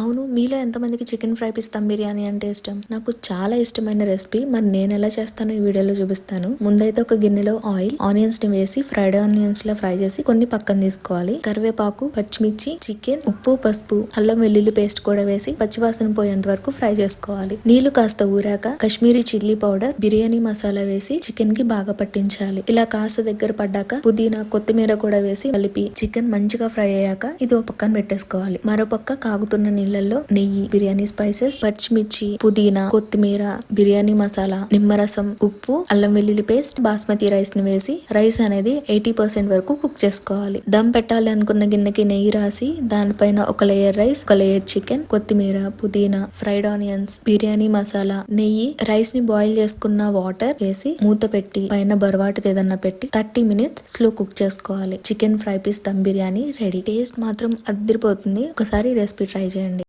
అవును మీలో ఎంతమందికి చికెన్ ఫ్రై పిస్తాం బిర్యానీ అంటే ఇష్టం? నాకు చాలా ఇష్టమైన రెసిపీ మరి నేను ఎలా చేస్తానో ఈ వీడియోలో చూపిస్తాను. ముందైతే ఒక గిన్నెలో ఆయిల్ ఆనియన్స్ని వేసి ఫ్రైడ్ ఆనియన్స్లో ఫ్రై చేసి కొన్ని పక్కన తీసుకోవాలి. కరివేపాకు పచ్చిమిర్చి చికెన్ ఉప్పు పసుపు అల్లం వెల్లుల్లి పేస్ట్ కూడా వేసి పచ్చివాసన పోయేంత వరకు ఫ్రై చేసుకోవాలి. నీళ్ళు కాస్త ఊరాక కశ్మీరీ చిల్లీ పౌడర్ బిర్యానీ మసాలా వేసి చికెన్కి బాగా పట్టించాలి. ఇలా కాస్త దగ్గర పడ్డాక పుదీనా కొత్తిమీర కూడా వేసి కలిపి చికెన్ మంచిగా ఫ్రై అయ్యాక ఇది ఒక పక్కన పెట్టేసుకోవాలి. మరో పక్క కాగుతున్న నీళ్ళల్లో నెయ్యి బిర్యానీ స్పైసెస్ పచ్చిమిర్చి పుదీనా కొత్తిమీర బిర్యానీ మసాలా నిమ్మరసం ఉప్పు అల్లం వెల్లుల్లి పేస్ట్ బాస్మతి రైస్ని వేసి రైస్ అనేది ఎయిటీ పర్సెంట్ వరకు కుక్ చేసుకోవాలి. దమ్ పెట్టాలి అనుకున్న గిన్నెకి నెయ్యి రాసి దానిపైన ఒక లేయర్ రైస్ ఒక లేయర్ చికెన్ కొత్తిమీర పుదీనా ఫ్రైడ్ ఆనియన్స్ బిర్యానీ మసాలా నెయ్యి రైస్ని బాయిల్ చేసుకున్న వాటర్ వేసి మూత పెట్టి పైన బరవాటిది ఏదన్నా పెట్టి థర్టీ మినిట్స్ స్లో కుక్ చేసుకోవాలి. Chicken fry piece dum biryani ready. Taste మాత్రం అద్దరిపోతుంది ఒకసారి రెసిపీ ట్రై చేయండి.